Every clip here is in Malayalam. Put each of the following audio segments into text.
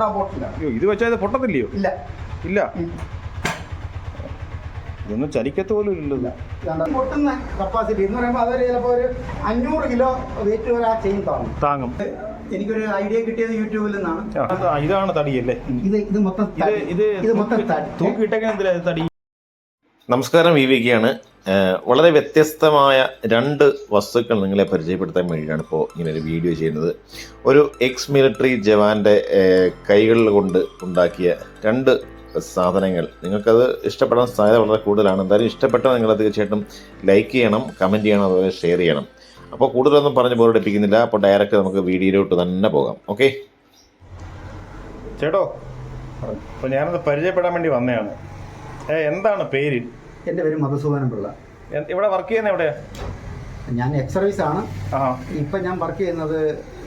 സോഡ ബോട്ടിലാണ് അയ്യോ ഇത് വെച്ചാൽ ഇത് പൊട്ടത്തില്ലയോ? ഇല്ല. ഇല്ല. ഇതൊന്നും ചലിക്കത്ത് പോലും ഇല്ലല്ലോ. പൊട്ടുന്ന കപ്പാസിറ്റി എന്ന് പറയുമ്പോൾ അതൊരു ചിലപ്പോൾ ഒരു അഞ്ഞൂറ് കിലോ വെയിറ്റ് വരെ ആ ചെയിൻ താങ്ങും. താങ്ങും. എനിക്കൊരു ഐഡിയ കിട്ടിയത് യൂട്യൂബിൽ നിന്നാണ്. ഇതാണ് തടിയല്ലേ ഇത് ഇത് മൊത്തം ഇത് ഇത് മൊത്തം തടി. തൂക്കിയിട്ടൊക്കെ എന്തിനാ തടി? നമസ്കാരം വി വളരെ വ്യത്യസ്തമായ രണ്ട് വസ്തുക്കൾ നിങ്ങളെ പരിചയപ്പെടുത്താൻ വേണ്ടിയാണ് ഇപ്പോൾ ഇങ്ങനെ ഒരു വീഡിയോ ചെയ്യുന്നത്. ഒരു എക്സ് മിലിറ്ററി ജവാന്റെ കൈകളിൽ കൊണ്ട് ഉണ്ടാക്കിയ രണ്ട് സാധനങ്ങൾ. നിങ്ങൾക്കത് ഇഷ്ടപ്പെടാൻ സാധ്യത വളരെ കൂടുതലാണ്. എന്തായാലും ഇഷ്ടപ്പെട്ടാൽ നിങ്ങൾ തീർച്ചയായിട്ടും ലൈക്ക് ചെയ്യണം കമന്റ് ചെയ്യണം അതുപോലെ ഷെയർ ചെയ്യണം. അപ്പോൾ കൂടുതലൊന്നും പറഞ്ഞ് ബോറടിപ്പിക്കുന്നില്ല. അപ്പോൾ ഡയറക്റ്റ് നമുക്ക് വീഡിയോയിലോട്ട് തന്നെ പോകാം. ഓക്കെ ചേട്ടോ അപ്പോൾ ഞാനത് പരിചയപ്പെടാൻ വേണ്ടി വന്നതാണ്. എന്താണ് പേര്? എന്റെ പേര് മധുസൂദനം പിള്ള. ഇവിടെ വർക്ക് ചെയ്യുന്ന എവിടെയാ? ഞാൻ എക്സ് സർവീസ് ആണ്. ഇപ്പൊ ഞാൻ വർക്ക് ചെയ്യുന്നത്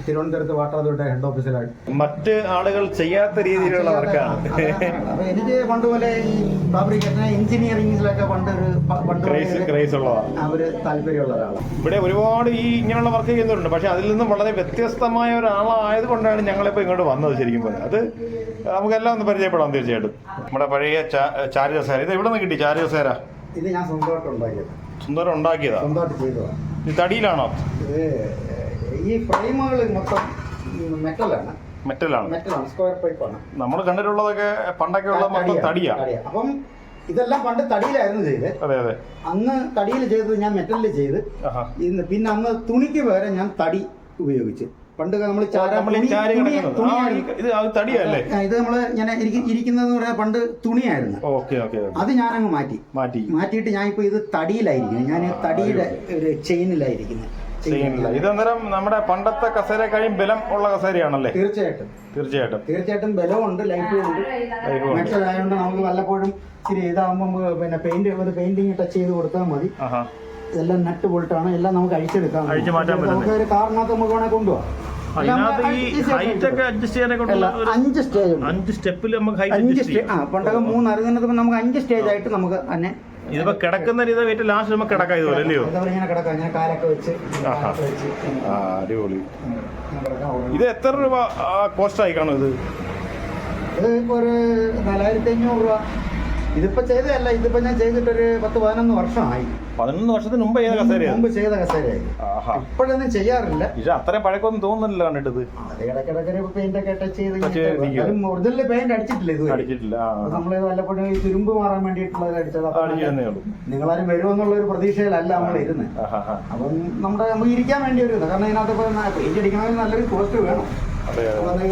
തിരുവനന്തപുരത്ത് വാട്ടർ അതോറിറ്റി ഹെഡ് ഓഫീസിലാണ് മറ്റ് ആളുകൾ ചെയ്യാത്ത രീതിയിലുള്ള വർക്കാണ്. എനിക്ക് പണ്ട് പോലെ ഈ ഫാബ്രിക്കേഷൻ എഞ്ചിനീയറിംഗിലൊക്കെ പണ്ട് ഒരു പണ്ട് അവർ താല്പര്യമുള്ള ഒരാളാണ്. ഇവിടെ ഒരുപാട് ഈ ഇങ്ങനെയുള്ള വർക്ക് ചെയ്യുന്നുണ്ട് പക്ഷെ അതിൽ നിന്നും വളരെ വ്യത്യസ്തമായ ഒരാളായത് കൊണ്ടാണ് ഞങ്ങളിപ്പോൾ ഇങ്ങോട്ട് വന്നത് ശരിക്കും പറഞ്ഞാൽ. അത് നമുക്കെല്ലാം ഒന്ന് പരിചയപ്പെടാം തീർച്ചയായിട്ടും. നമ്മുടെ പഴയ ചാരി ദസേര ഇത് എവിടെ നിന്ന് കിട്ടി ചാരുകസേര ഇത് ഞാൻ സ്വന്തമായിട്ട് ഉണ്ടാക്കിയത്. സ്വന്തമായിട്ട് ഉണ്ടാക്കിയതാ? സ്വന്തമായിട്ട് ചെയ്തതാണ് തടിയിലാണോ? ഈ ഫ്രെയിമുകൾ മൊത്തം മെറ്റലാണ് മെറ്റലാണ് മെറ്റലാണ് സ്ക്വയർ പൈപ്പാണ് നമ്മൾ കണ്ടിട്ടുള്ളതൊക്കെ പണ്ടൊക്കെ ഉള്ള മൊത്തം തടിയാ. അപ്പം ഇതെല്ലാം പണ്ട് തടിയിലായിരുന്നു ചെയ്ത്. അതെ അതെ. അന്ന് തടിയിൽ ചെയ്തത് ഞാൻ മെറ്റലിൽ ചെയ്ത്. പിന്നെ അന്ന് തുണിക്ക് പകരം ഞാൻ തടി ഉപയോഗിച്ച്. പണ്ട് നമ്മൾ നമ്മൾ ഇത് തടിയല്ലേ? ഇത് നമ്മൾ ഞാൻ ഇരിക്കുന്നത് പറഞ്ഞാൽ പണ്ട് തുണിയായിരുന്നു. അത് ഞാനങ്ങ് മാറ്റി. മാറ്റി. മാറ്റിയിട്ട് ഞാൻ ഇപ്പൊ ഇത് തടിയിലായിരിക്കുന്നു. ഞാൻ തടിയുടെ ഒരു ചെയിനിലായിരിക്കുന്നത് ചെയ്യുന്നില്ല ഇത് അന്നേരം നമ്മുടെ പണ്ടത്തെ കസേരക്കാളും ബലം ഉള്ള കസേരയാണല്ലേ? തീർച്ചയായിട്ടും. തീർച്ചയായിട്ടും. തീർച്ചയായിട്ടും ബലമുണ്ട് ലൈഫും ഉണ്ട് ആയതുകൊണ്ട് നമുക്ക് വല്ലപ്പോഴും ഇച്ചിരി ഇതാകുമ്പോൾ പിന്നെ പെയിന്റ് ഒരു പെയിന്റിങ് ടച്ച് ചെയ്ത് കൊടുത്താൽ മതി. ഇതെല്ലാം നട്ട് ബോൾട്ടാണ് എല്ലാം നമുക്ക് അഴിച്ചെടുക്കാം. അഴിച്ച് മാറ്റാൻ നമുക്ക് ഒരു കാറിനകത്ത് നമുക്ക് വേണേൽ കൊണ്ടുപോകാം അതിനകത്ത് ഈ ഹൈറ്റ് ഒക്കെ അഡ്ജസ്റ്റ് ചെയ്യാനൊക്കെ ഉള്ള ഒരു അഞ്ച് സ്റ്റേജ് ഉണ്ട് അഞ്ച് സ്റ്റെപ്പിൽ നമുക്ക് അഞ്ച് അഡ്ജസ്റ്റ് സ്റ്റേ ആ പണ്ടൊക്കെ മൂന്ന് അറിയുന്നത് നമുക്ക് അഞ്ച് സ്റ്റേജ് ആയിട്ട് നമുക്ക് തന്നെ ഇതിപ്പോ കിടക്കുന്ന രീതി ഏറ്റവും ലാസ്റ്റ് നമുക്ക് കിടക്കാം ഇതുപോലെ അല്ലയോ? അതേപോലെ ഇങ്ങനെ കിടക്കാം. ഞാൻ കാലൊക്കെ വെച്ച് അടിപൊളി. ഇത് എത്ര രൂപ കോസ്റ്റ് ആയി കാണും ഇത്? ഇത് ഒരു നാലായിരത്തി അഞ്ഞൂറ് രൂപ. ഇതിപ്പോ ചെയ്തതല്ല ഇതിപ്പോ ഞാൻ ചെയ്തിട്ടൊരു പത്ത് പതിനൊന്ന് വർഷമായി. പതിനൊന്ന് വർഷത്തിന് മുമ്പ് ചെയ്ത കസേര മുമ്പ് ചെയ്ത കസേരയായി. ഇപ്പോഴൊന്നും ചെയ്യാറില്ല. ഇത് അത്രയും പഴക്കൊന്നും തോന്നുന്നില്ല കണ്ടിട്ടത്. അത് പെയിന്റ് ഒക്കെ ടച്ച് ചെയ്ത്. ഒറിജിനൽ പെയിന്റ് അടിച്ചിട്ടില്ല ഇത് അടിച്ചിട്ടില്ല നമ്മൾ വല്ലപ്പോഴും ഈ തുരുമ്പ് മാറാൻ വേണ്ടിയിട്ടുള്ളത് അടിച്ചത്. നിങ്ങളാരും വരുമെന്നുള്ള ഒരു പ്രതീക്ഷയിലല്ല നമ്മൾ ഇരുന്ന്. അപ്പം നമ്മുടെ നമുക്ക് ഇരിക്കാൻ വേണ്ടി ഒരു ഇത്. കാരണം ഇതിനകത്ത് പെയിന്റ് അടിക്കണമെങ്കിൽ നല്ലൊരു കോസ്റ്റ് വേണം. അതെ അതെ. അത്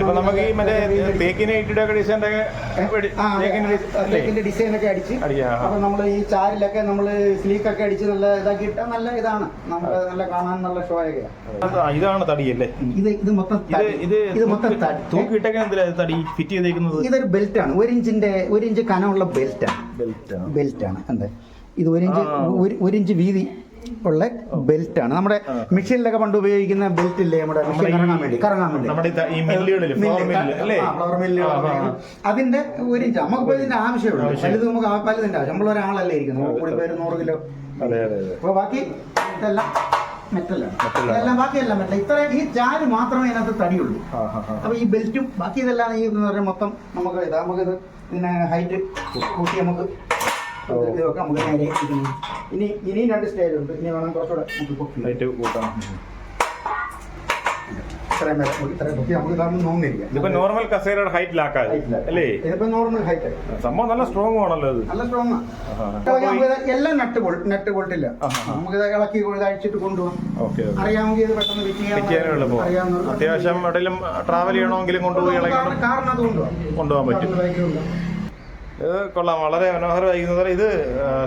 ഇപ്പൊ നമുക്ക് ഈ മറ്റേ തേക്കിന് ഇട്ടിട്ടൊക്കെ ഡിസൈന്റെ അതെ. തേക്കിന്റെ ഡിസൈൻ ഒക്കെ അടിച്ച്. അപ്പൊ നമ്മൾ ഈ ചാരിലൊക്കെ നമ്മൾ സ്ലീക്ക് ഒക്കെ അടിച്ച് നല്ല ഇതാക്കി ഇട്ടാൽ നല്ല ഇതാണ്. നമുക്ക് നല്ല കാണാൻ നല്ല ഷോ ഒക്കെയാണ് ഇതാണ് തടിയല്ലേ ഇത് ഇത് മൊത്തം ഇത്. ഇത് മൊത്തം തടി. ഫിറ്റ് ചെയ്തേക്കുന്നത്? ഇതൊരു ബെൽറ്റ് ആണ്. ഒരു ഇഞ്ചിന്റെ ഒരു ഇഞ്ച് കനമുള്ള ബെൽറ്റ് ആണ്. ബെൽറ്റ് ആണ്. എന്താ? ഇത് ഒരു ഇഞ്ച് ഒരു ഇഞ്ച് വീതി ഉള്ള ബെൽറ്റ് ആണ്. നമ്മുടെ മെഷീനിലൊക്കെ പണ്ട് ഉപയോഗിക്കുന്ന ബെൽറ്റ് ഇല്ലേ നമ്മുടെ മെഷീൻ കറങ്ങാൻ വേണ്ടി? കറങ്ങാൻ വേണ്ടി. ഫ്ലവർ മില്ല് അല്ലേ? ആ, flour mill ആ, ആ, ആ. ഉപയോഗിക്കുന്ന. അതിന്റെ ഒരു ഇഞ്ച്. നമുക്കിപ്പോ ഇതിന്റെ ആവശ്യമുള്ളൂ ആവശ്യം. വലുത് നമുക്ക് വലുതിന്റെ ആവശ്യം. നമ്മളൊരാളല്ലേ ഇരിക്കുന്നത്? കൂടി പേര് നൂറ് കിലോ. അപ്പൊ ബാക്കി ഇതെല്ലാം മെറ്റലാണ്. ഇതെല്ലാം ബാക്കിയെല്ലാം മെറ്റൽ. ഇത്ര ഈ ചാര് മാത്രമേ ഇതിനകത്ത് തടിയുള്ളൂ. അപ്പൊ ഈ ബെൽറ്റും ബാക്കി ഇതെല്ലാം ഈ മൊത്തം നമുക്ക് ഇതാ നമുക്കിത് ഇതിനെ ഹൈറ്റ് കൂട്ടി നമുക്ക് നമുക്ക് നേരെ ഇരിക്കുന്നു. ഇനി ഇനിയും രണ്ട് സ്റ്റേജ് ഉണ്ട്. ഇനി വേണം കുറച്ചുകൂടെ നമുക്ക് പൊക്കി ലൈറ്റ് കൂട്ടാം. ഇത്രയും വരെ നമുക്ക് ഇത്രയും പൊക്കി നമുക്ക് ഇതാകുമ്പോൾ നോങ്ങിരിക്കാം ഇതിപ്പോ നോർമൽ കസേരയുടെ ഹൈറ്റിലാക്കാം അല്ലേ? ഇതിപ്പോ നോർമൽ ഹൈറ്റ് സംഭവം നല്ല സ്ട്രോങ് ആണല്ലോ ഇത്. നല്ല സ്ട്രോങ്. എല്ലാം നട്ട് ബോൾട്ട് നട്ട് ബോൾട്ടില്ല. നമുക്ക് ഇത് ഇളക്കി ഇത് അഴിച്ചിട്ട് കൊണ്ടുപോകാം. അറിയാമെങ്കിൽ ഇത് പെട്ടെന്ന് അത്യാവശ്യം എവിടെയും ട്രാവൽ ചെയ്യണമെങ്കിലും കൊണ്ടുപോയി കൊണ്ടുപോകാൻ പറ്റും. ഇത് കൊള്ളാം വളരെ മനോഹരമായിരിക്കുന്നത് ഇത്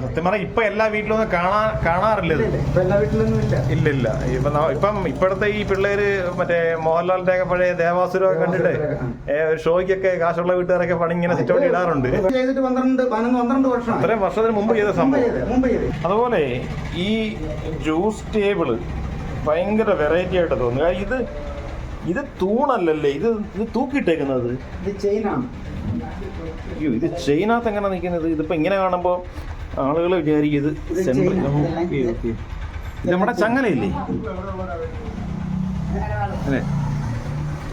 സത്യം പറഞ്ഞാൽ ഇപ്പൊ എല്ലാ വീട്ടിലൊന്നും കാണാ കാണാറില്ല ഇത്. ഇല്ല, എല്ലാ വീട്ടിലൊന്നും ഇല്ല. ഇല്ല ഇല്ല. ഇപ്പൊ ഇപ്പോഴത്തെ ഈ പിള്ളേര് മറ്റേ മോഹൻലാലിന്റെ ഒക്കെ പഴയ ദേവാസുരം ഒക്കെ കണ്ടിട്ട് ഒരു ഷോയ്ക്കൊക്കെ കാശുള്ള വീട്ടുകാരൊക്കെ പണി ഇങ്ങനെ സിറ്റൗട്ട് ഇടാറുണ്ട്. ഇത്രയും വർഷത്തിന് മുമ്പ് ചെയ്ത സംഭവം. അതുപോലെ ഈ ജ്യൂസ് ടേബിൾ ഭയങ്കര വെറൈറ്റി ആയിട്ട് തോന്നുന്നു. ഇത് ഇത് തൂണല്ലല്ലേ? ഇത് ഇത് തൂക്കിയിട്ടേക്കുന്നത്? ഇത് ചെയിനാണ്. അയ്യോ ഇത് ചെയിനകത്ത് എങ്ങനെ നിൽക്കുന്നത്? ഇതിപ്പോ ഇങ്ങനെ കാണുമ്പോൾ ആളുകൾ വിചാരിക്കും ഇത് സെൻട്രൽ ഇത് നമ്മുടെ ചങ്ങലയില്ലേ? അല്ലേ?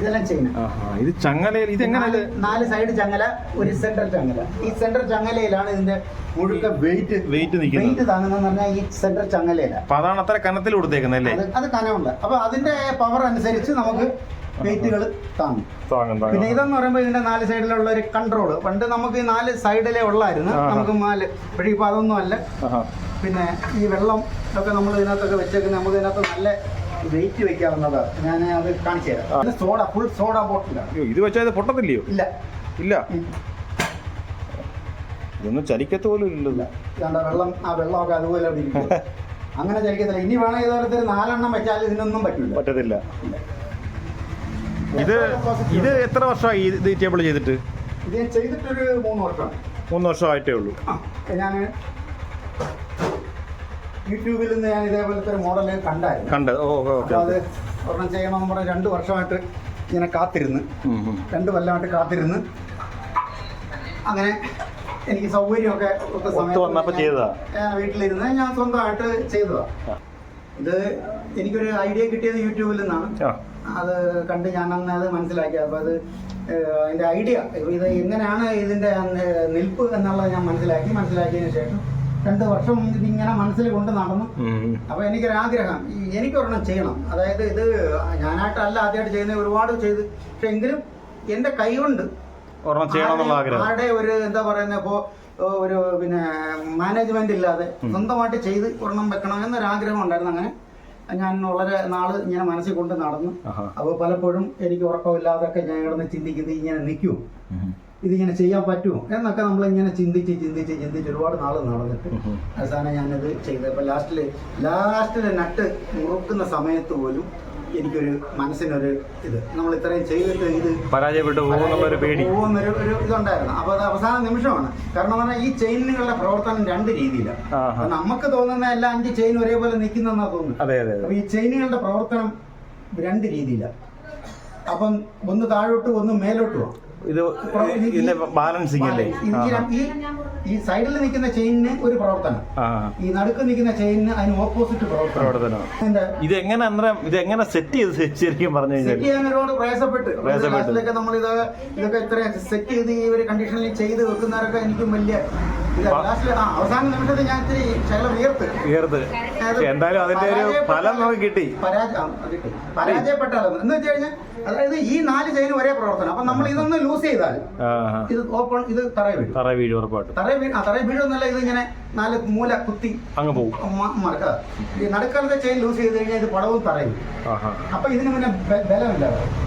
ഇതെല്ലാം ചെയ്യുന്നത്. ഇത് ചങ്ങലയിൽ ഇത് ഇത് നാല് സൈഡ് ചങ്ങല ഒരു സെൻട്രൽ ചങ്ങല. ഈ സെൻട്രൽ ചങ്ങലയിലാണ് ഇതിന്റെ മുഴുക്ക വെയിറ്റ് വെയിറ്റ് നിൽക്കുന്നത്. വെയിറ്റ് താങ്ങുന്നതെന്ന് പറഞ്ഞാൽ ഈ സെൻട്രൽ ചങ്ങലയിലാണ്. അപ്പൊ അതാണ് അത്ര കനത്തിൽ കൊടുത്തേക്കുന്നത് അല്ലേ? അത് അത് കനമുണ്ട്. അപ്പൊ അതിന്റെ പവർ അനുസരിച്ച് നമുക്ക് വെയിറ്റുകൾ താങ്ങും. താങ്ങും പിന്നെ ഇതെന്ന് പറയുമ്പോൾ ഇതിന്റെ നാല് സൈഡിലുള്ള ഒരു കൺട്രോൾ പണ്ട് നമുക്ക് ഈ നാല് സൈഡിലേ ഉള്ളായിരുന്നു. നമുക്ക് നാല് പക്ഷേ ഇപ്പൊ അതൊന്നും അല്ല. പിന്നെ ഈ വെള്ളം ഒക്കെ നമ്മൾ ഇതിനകത്തൊക്കെ വെച്ചേക്കുന്നത് നമുക്ക് ഇതിനകത്ത് നല്ല വെയിറ്റ് വെക്കാവുന്നത്. ഞാൻ അത് കാണിച്ചു തരാം. സോഡ ഫുൾ സോഡ ബോട്ടിലാണ് ഇത് വെച്ചാൽ ഇത് പൊട്ടത്തില്ലയോ? ഇല്ല. ഇല്ല. ഇതൊന്നും ചലിക്കത്ത് പോലും ഇല്ലല്ലോ. വെള്ളം ആ വെള്ളമൊക്കെ അതുപോലെ അങ്ങനെ ചലിക്കത്തില്ല. ഇനി വേണമെങ്കിൽ ഇതുപോലത്തെ ഒരു നാലെണ്ണം വെച്ചാൽ ഇതിനൊന്നും പറ്റില്ല പറ്റത്തില്ല. ഇത് ഇത് എത്ര വർഷമായി ഇത് ടേബിൾ ചെയ്തിട്ട്? ഇത് ചെയ്തിട്ടൊരു മൂന്ന് വർഷം മൂന്ന് വർഷമായിട്ടേ ഉള്ളൂ. ഞാൻ യൂട്യൂബിൽ നിന്ന് ഞാൻ ഇതേപോലത്തെ ഒരു മോഡൽ കണ്ടായിരുന്നു. കണ്ട്. ഓ ഓക്കെ അത് ഒരെണ്ണം ചെയ്യണം നമ്മുടെ രണ്ട് വർഷമായിട്ട് ഇങ്ങനെ കാത്തിരുന്ന്. രണ്ട് കൊല്ലമായിട്ട് കാത്തിരുന്ന്. അങ്ങനെ എനിക്ക് സൗകര്യമൊക്കെ ചെയ്തതാ? ഞാൻ വീട്ടിലിരുന്ന് ഞാൻ സ്വന്തമായിട്ട് ചെയ്തതാ. ഇത് എനിക്കൊരു ഐഡിയ കിട്ടിയത് യൂട്യൂബിൽ നിന്നാണ് അത് കണ്ട് ഞാൻ അന്ന് അത് മനസ്സിലാക്കി. അപ്പോൾ അത് ഏഹ്, അതിന്റെ ഐഡിയ ഇത് എങ്ങനെയാണ് ഇതിന്റെ നിൽപ്പ് എന്നുള്ളത് ഞാൻ മനസ്സിലാക്കി. മനസ്സിലാക്കിയതിന് ശേഷം രണ്ട് വർഷം മുമ്പ് ഇതിങ്ങനെ മനസ്സിൽ കൊണ്ട് നടന്നു. അപ്പൊ എനിക്കൊരാഗ്രഹം. എനിക്കൊരെണ്ണം ചെയ്യണം. അതായത് ഇത് ഞാനായിട്ടല്ല ആദ്യമായിട്ട് ചെയ്യുന്ന ഒരുപാട് ചെയ്ത്. പക്ഷെ എങ്കിലും എന്റെ കൈകൊണ്ട് ആരുടെ ഒരു എന്താ പറയുന്ന ഇപ്പോ ഒരു പിന്നെ മാനേജ്മെന്റ് ഇല്ലാതെ സ്വന്തമായിട്ട് ചെയ്ത് ഒരെണ്ണം വെക്കണം എന്നൊരാഗ്രഹം ഉണ്ടായിരുന്നു അങ്ങനെ. ഞാൻ വളരെ നാൾ ഇങ്ങനെ മനസ്സിൽ കൊണ്ട് നടന്നു. അപ്പൊ അപ്പോൾ പലപ്പോഴും എനിക്ക് ഉറക്കമില്ലാതൊക്കെ ഞാൻ കിടന്ന് ചിന്തിക്കുന്നത് ഇങ്ങനെ നിൽക്കുമോ ഉം. ഇതിങ്ങനെ ചെയ്യാൻ പറ്റുമോ? എന്നൊക്കെ നമ്മൾ ഇങ്ങനെ ചിന്തിച്ച് ചിന്തിച്ച് ചിന്തിച്ച് ഒരുപാട് നാൾ നടന്നിട്ട്. അവസാനം ഞാനത് ചെയ്തത്. അപ്പോൾ ലാസ്റ്റിൽ ലാസ്റ്റിൽ നട്ട് മുറുക്കുന്ന സമയത്ത് പോലും എനിക്കൊരു മനസ്സിനൊരു ഇത്. നമ്മൾ ഇത്രയും ചെയ്തിട്ട് ഇത് പരാജയപ്പെട്ടു പോകുന്നുള്ളൊരു പേടി. പോകുന്നൊരു ഒരു ഇതുണ്ടായിരുന്നു. അപ്പൊ അത് അവസാന നിമിഷമാണ്. കാരണം പറഞ്ഞാൽ ഈ ചെയിനുകളുടെ പ്രവർത്തനം രണ്ട് രീതിയിലാണ്. അപ്പൊ നമുക്ക് തോന്നുന്ന എല്ലാ അഞ്ച് ചെയിൻ ഒരേപോലെ നിൽക്കുന്നെന്നാ തോന്നുന്നു അതെ അതെ അപ്പൊ ഈ ചെയിനുകളുടെ പ്രവർത്തനം രണ്ട് രീതിയിലാണ് അപ്പം ഒന്ന് താഴോട്ട് ഒന്ന് മേലോട്ടും ഇത് ഇതിന്റെ ബാലൻസിങ് അല്ലേ? ഈ സൈഡിൽ നിൽക്കുന്ന ചെയിനിന് ഒരു പ്രവർത്തനം. ഈ നടുക്ക് നിൽക്കുന്ന ചെയിനിന് അതിന് ഓപ്പോസിറ്റ് പ്രവർത്തനം. ഇത് എങ്ങനെ അന്നേരം ഇത് എങ്ങനെ സെറ്റ് ചെയ്ത് ശരിക്കും പറഞ്ഞു സെറ്റ് കഴിഞ്ഞാൽ ചെയ്യാൻ ഒരുപാട് പ്രയാസപ്പെട്ട്. നമ്മൾ ഇത് ഇതൊക്കെ ഇത്ര സെറ്റ് ചെയ്ത് ഈ ഒരു കണ്ടീഷനിൽ ചെയ്ത് വെക്കുന്നവരൊക്കെ എനിക്കും വലിയ അവസാന നിമിഷത്തിൽ ഞാൻ ഇത്തിരി ശകലം വിയർത്ത്. ഉയർത്ത് എന്തായാലും അതിന്റെ ഒരു ഫലം നമുക്ക് കിട്ടി. പരാജയപ്പെട്ടാലും എന്ന് വെച്ച് കഴിഞ്ഞാൽ അതായത് ഈ നാല് ചെയിനും ഒരേ പ്രവർത്തനം. അപ്പൊ നമ്മൾ ഇതൊന്ന് ലൂസ് ചെയ്താൽ ആ ഇത് ഓപ്പൺ ഇത് തറയെ വീഴും. തറ വീഴും ഉറപ്പായിട്ട്. തറയെ വീഴും ആ തറയിൽ വീഴുമെന്നല്ല ഇത് ഇങ്ങനെ നാല് മൂല കുത്തി അങ്ങ് പോകും മറക്കുക ഈ നടുക്കാലത്തെ ചെയിൻ ലൂസ് ചെയ്ത് കഴിഞ്ഞാൽ ഇത് പടവും തറയും. അപ്പൊ ഇതിന് പിന്നെ ബലമില്ല.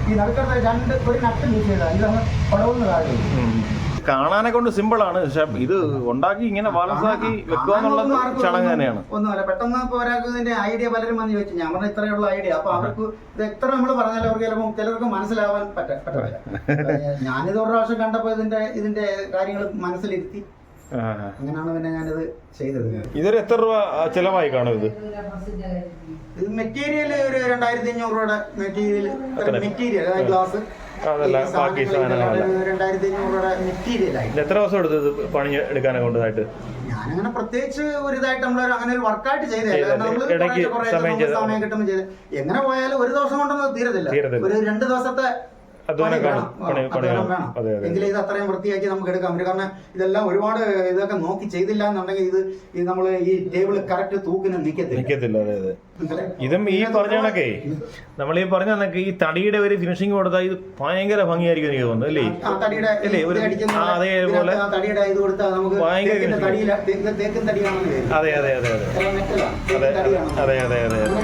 ഈ നടുക്കാലത്തെ രണ്ട് ഒരു നട്ട് ലൂസ് ചെയ്താൽ ഇതങ്ങ് പടവും താഴെ. കാണാനെ കൊണ്ട് സിമ്പിൾ ആണ്. പക്ഷെ ഇത് ഉണ്ടാക്കി ഇങ്ങനെ ബാലൻസ് ആക്കി വെക്കുക എന്നുള്ളത് ചടങ്ങ് തന്നെയാണ്. ഒന്നുമല്ല പെട്ടെന്ന് പോരാക്കുന്നതിന്റെ ഐഡിയ പലരും വന്ന് ചോദിച്ചു. ഞാൻ പറഞ്ഞ ഇത്രയുള്ള ഐഡിയ അപ്പൊ അവർക്ക് ഇത് എത്ര നമ്മൾ പറഞ്ഞാലും അവർക്ക് ചിലപ്പോൾ ചിലർക്ക് മനസ്സിലാവാൻ പറ്റ പറ്റില്ല ഞാനിത് ഒരു പ്രാവശ്യം കണ്ടപ്പോ ഇതിന്റെ ഇതിന്റെ കാര്യങ്ങൾ മനസ്സിലിരുത്തി. അങ്ങനെയാണ് പിന്നെ ഞാനിത് ചെയ്തത്. ഇതൊരു എത്ര രൂപ ചെലവായി കാണും ഇത്? ഇത് മെറ്റീരിയൽ ഒരു രണ്ടായിരത്തി അഞ്ഞൂറ് രൂപയുടെ മെറ്റീരിയൽ. മെറ്റീരിയൽ ഗ്ലാസ് ബാക്കി. രണ്ടായിരത്തി അഞ്ഞൂറ് ആയി. എത്ര ദിവസം എടുത്തത് പണി എടുക്കാനൊക്കെ കൊണ്ടതായിട്ട്? ഞാനങ്ങനെ പ്രത്യേകിച്ച് ഒരു ഇതായിട്ട് നമ്മൾ അങ്ങനെ ഒരു വർക്കായിട്ട് ചെയ്തതല്ല. നമ്മൾ സമയം കിട്ടുമ്പോൾ ചെയ്ത് എങ്ങനെ പോയാലും ഒരു ദിവസം കൊണ്ടൊന്നും തീരത്തില്ല. ഒരു രണ്ട് ദിവസത്തെ അധ്വാനം കാണും. അതെ, അതെ. എങ്കിലേ ഇത് അത്രയും വൃത്തിയാക്കി നമുക്ക് എടുക്കാൻ പറ്റും കാരണം ഇതെല്ലാം ഒരുപാട് ഇതൊക്കെ നോക്കി ചെയ്തില്ല എന്നുണ്ടെങ്കിൽ ഇത് ഇത് നമ്മൾ ഈ ടേബിൾ കറക്റ്റ് തൂക്കിന് നിൽക്കത്തില്ല നിൽക്കത്തില്ല അതെ അതെ. മനസ്സിലായോ? ഇതും ഈ പറഞ്ഞ കണക്കേ. നമ്മൾ ഈ പറഞ്ഞ കണക്ക് ഈ തടിയുടെ ഒരു ഫിനിഷിംഗ് കൊടുത്താൽ ഇത് ഭയങ്കര ഭംഗിയായിരിക്കും എനിക്ക് തോന്നുന്നു അല്ലേ? ഇല്ലേ, ഒരു- അതേപോലെ ആ തടിയുടെ ഇത് കൊടുത്താൽ നമുക്ക് ഭയങ്കര അതെ അതെ അതെ അതെ. അതെ അതെ അതെ അതെ.